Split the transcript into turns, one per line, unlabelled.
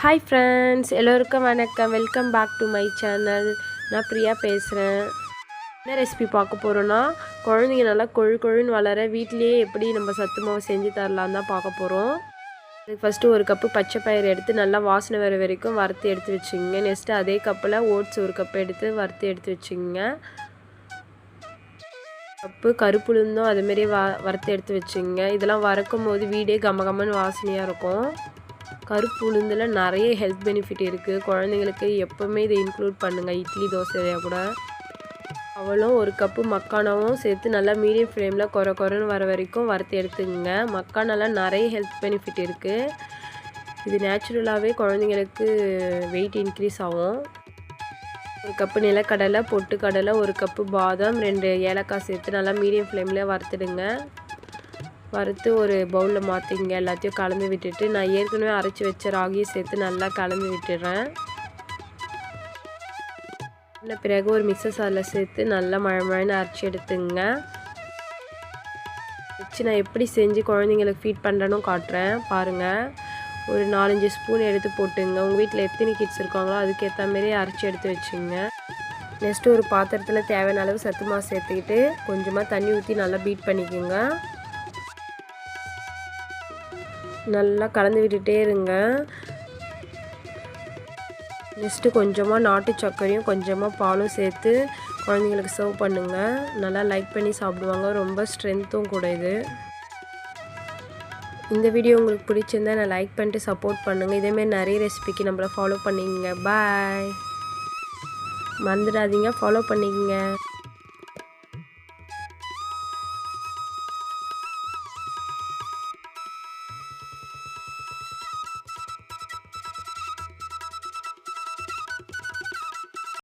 Hi friends எல்லோருக்கும் வணக்கம். Welcome back to my channel நான் பிரியா பேசுகிறேன் என்ன ரெசிபி பார்க்க போகிறோன்னா குழந்தைங்க நல்லா கொழு கொழுன்னு வளர வீட்லேயே எப்படி நம்ம சத்து மாவு செஞ்சு தரலாம் தான் பார்க்க போகிறோம் அதுக்கு ஃபஸ்ட்டு ஒரு கப்பு பச்சை பயிர் எடுத்து நல்லா வாசனை வர வரைக்கும் வறுத்து எடுத்து வச்சுங்க நெக்ஸ்ட்டு அதே கப்பில் ஓட்ஸ் ஒரு கப் எடுத்து வறுத்து எடுத்து வச்சுங்க கப்பு கருப்புளுந்தும் அதுமாரி வ வறுத்து எடுத்து வச்சுங்க இதெல்லாம் வறுக்கும் போது வீடே கம கமன்னு வாசனையாக இருக்கும். கருப்பு உளுந்தில் நிறைய ஹெல்த் பெனிஃபிட் இருக்குது குழந்தைங்களுக்கு எப்போவுமே இதை இன்க்ளூட் பண்ணுங்கள் இட்லி தோசையாக கூட. அவளும் ஒரு கப்பு மக்கானாவும் சேர்த்து நல்லா மீடியம் ஃப்ளேமில் குறை குறைன்னு வர வரைக்கும் வறுத்து எடுத்துக்கோங்க. மக்கானால நிறைய ஹெல்த் பெனிஃபிட் இருக்குது இது நேச்சுரலாகவே குழந்தைங்களுக்கு வெயிட் இன்க்ரீஸ் ஆகும். ஒரு கப்பு நிலக்கடலை பொட்டுக்கடலை ஒரு கப்பு பாதாம் ரெண்டு ஏலக்காய் சேர்த்து நல்லா மீடியம் ஃப்ளேமில் வறுத்துடுங்க. வறுத்து ஒரு பவுலில் மாற்றிங்க எல்லாத்தையும் கலந்து விட்டுட்டு நான் ஏற்கனவே அரைச்சி வச்ச ராகியை சேர்த்து நல்லா கலந்து விட்டுடுறேன் இல்லை பிறகு ஒரு மிக்சர் சாரில் சேர்த்து நல்லா மழை மழைன்னு அரைச்சி எடுத்துங்க. வச்சு நான் எப்படி செஞ்சு குழந்தைங்களுக்கு ஃபீட் பண்ணுறேன்னு காட்டுறேன். பாருங்கள் ஒரு நாலஞ்சு ஸ்பூன் எடுத்து போட்டுங்க. உங்கள் வீட்டில் எத்தனை கிட்ஸ் இருக்காங்களோ அதுக்கேற்ற மாரி அரைச்சி எடுத்து வச்சுங்க. நெக்ஸ்ட்டு ஒரு பாத்திரத்தில் தேவையான அளவு சத்து மாவு சேர்த்துக்கிட்டு கொஞ்சமாக தண்ணி ஊற்றி நல்லா பீட் பண்ணிக்கோங்க. நல்லா கலந்து விட்டுட்டே இருங்க. நெக்ஸ்ட்டு கொஞ்சமாக நாட்டு சர்க்கரையும் கொஞ்சமாக பாலும் சேர்த்து குழந்தைங்களுக்கு சர்வ் பண்ணுங்கள் நல்லா லைக் பண்ணி சாப்பிடுவாங்க. ரொம்ப ஸ்ட்ரென்த்தும் கூட இது. இந்த வீடியோ உங்களுக்கு பிடிச்சிருந்தா நான் லைக் பண்ணிட்டு சப்போர்ட் பண்ணுங்கள் இதேமாரி நிறைய ரெசிபிக்கு நம்மளை ஃபாலோ பண்ணிக்கங்க. பாய் மறந்துடாதீங்க. ஃபாலோ பண்ணிக்கங்க.